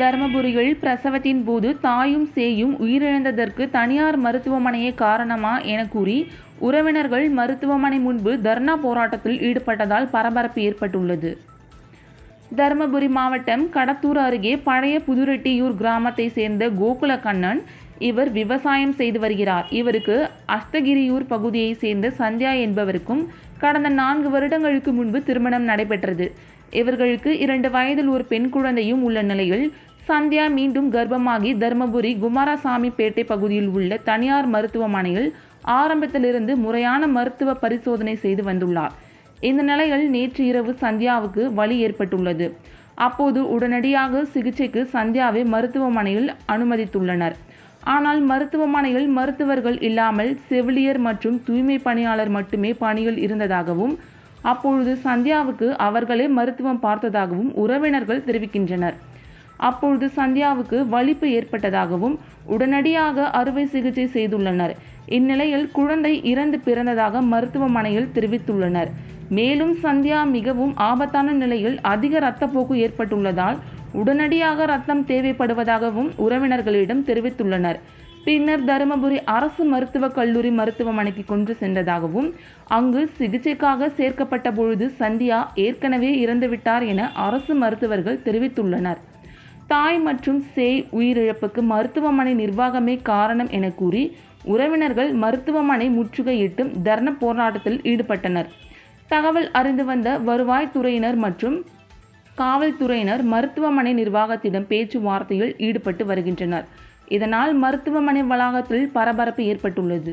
தருமபுரியில் பிரசவத்தின் போது தாயும் சேயும் உயிரிழந்ததற்கு தனியார் மருத்துவமனையே காரணமா என கூறி உறவினர்கள் மருத்துவமனை முன்பு தர்ணா போராட்டத்தில் ஈடுபட்டதால் பரபரப்பு ஏற்பட்டுள்ளது. தருமபுரி மாவட்டம் கடத்தூர் அருகே பழைய புதுரெட்டியூர் கிராமத்தை சேர்ந்த கோகுல கண்ணன் இவர் விவசாயம் செய்து வருகிறார். இவருக்கு அஸ்தகிரியூர் பகுதியை சேர்ந்த சந்தியா என்பவருக்கும் கடந்த நான்கு வருடங்களுக்கு முன்பு திருமணம் நடைபெற்றது. இவர்களுக்கு இரண்டு வயதில் ஒரு பெண் குழந்தையும் உள்ள நிலையில் சந்தியா மீண்டும் கர்ப்பமாகி தருமபுரி குமாரசாமிப்பேட்டை பகுதியில் உள்ள தனியார் மருத்துவமனையில் ஆரம்பத்திலிருந்து முறையான மருத்துவ பரிசோதனை செய்து வந்துள்ளார். இந்த நிலையில் நேற்று இரவு சந்தியாவுக்கு வலி ஏற்பட்டுள்ளது. அப்போது உடனடியாக சிகிச்சைக்கு சந்தியாவை மருத்துவமனையில் அனுமதித்துள்ளனர். ஆனால் மருத்துவமனையில் மருத்துவர்கள் இல்லாமல் செவிலியர் மற்றும் தூய்மை பணியாளர் மட்டுமே பணியில் இருந்ததாகவும் அப்பொழுது சந்தியாவுக்கு அவர்களே மருத்துவம் பார்த்ததாகவும் உறவினர்கள் தெரிவிக்கின்றனர். அப்பொழுது சந்தியாவுக்கு வலிப்பு ஏற்பட்டதாகவும் உடனடியாக அறுவை சிகிச்சை செய்துள்ளனர். இந்நிலையில் குழந்தை இறந்து பிறந்ததாக மருத்துவமனையில் தெரிவித்துள்ளனர். மேலும் சந்தியா மிகவும் ஆபத்தான நிலையில் அதிக இரத்தப்போக்கு ஏற்பட்டுள்ளதால் உடனடியாக ரத்தம் தேவைப்படுவதாகவும் உறவினர்களிடம் தெரிவித்துள்ளனர். பின்னர் தருமபுரி அரசு மருத்துவக் கல்லூரி மருத்துவமனைக்கு கொண்டு சென்றதாகவும் அங்கு சிகிச்சைக்காக சேர்க்கப்பட்ட பொழுது சந்தியா ஏற்கனவே இறந்துவிட்டார் என அரசு மருத்துவர்கள் தெரிவித்துள்ளனர். தாய் மற்றும் சேய் உயிரிழப்புக்கு மருத்துவமனை நிர்வாகமே காரணம் என கூறி உறவினர்கள் மருத்துவமனை முற்றுகையிட்டும் தர்ண போராட்டத்தில் ஈடுபட்டனர். தகவல் அறிந்து வந்த வருவாய்த்துறையினர் மற்றும் காவல்துறையினர் மருத்துவமனை நிர்வாகத்திடம் பேச்சுவார்த்தையில் ஈடுபட்டு வருகின்றனர். இதனால் மருத்துவமனை வளாகத்தில் பரபரப்பு ஏற்பட்டுள்ளது.